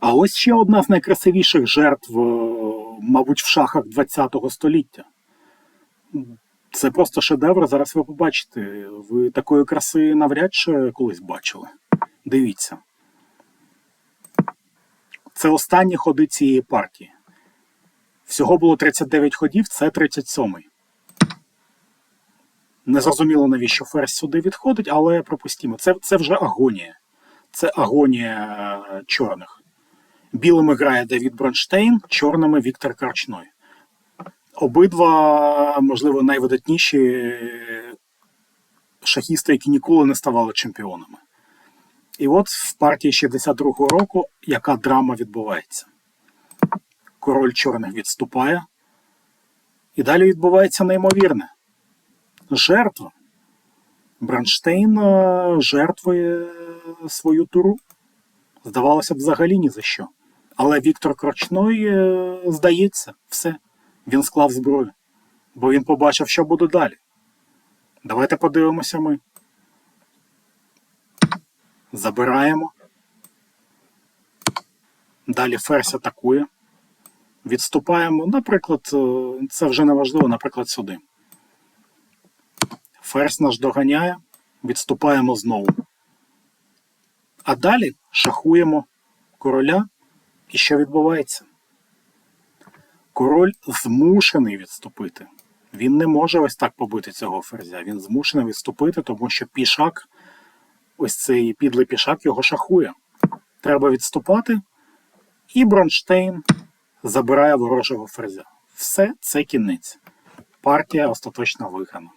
А ось ще одна з найкрасивіших жертв, е, мабуть, в шахах ХХ століття. Це просто шедевр. Зараз ви побачите. Ви такої краси навряд чи колись бачили. Дивіться. Це останні ходи цієї партії. Всього було 39 ходів, це 37-й. Незрозуміло, навіщо ферзь сюди відходить, але пропустімо. Це, це вже агонія. Це агонія е, чорних. Білими грає Давід Бронштейн, чорними Віктор Карчной. Обидва, можливо, найвидатніші е, шахісти, які ніколи не ставали чемпіонами. І от в партії 62-го року яка драма відбувається. Король чорних відступає. І далі відбувається неймовірне. Жертва. Бронштейн е, жертвує свою туру. Здавалося б, взагалі ні за що. Але Віктор Крочной, е, здається, все. Він склав зброю. Бо він побачив, що буде далі. Давайте подивимося ми. Забираємо. Далі ферзь атакує. Відступаємо. Наприклад, е, це вже не важливо, наприклад, сюди. Ферзь наш доганяє, відступаємо знову. А далі шахуємо короля. І що відбувається? Король змушений відступити. Він не може ось так побити цього ферзя. Він змушений відступити, тому що пішак, ось цей підлий пішак його шахує. Треба відступати, і Бронштейн забирає ворожого ферзя. Все це кінець. Партія остаточно виграна.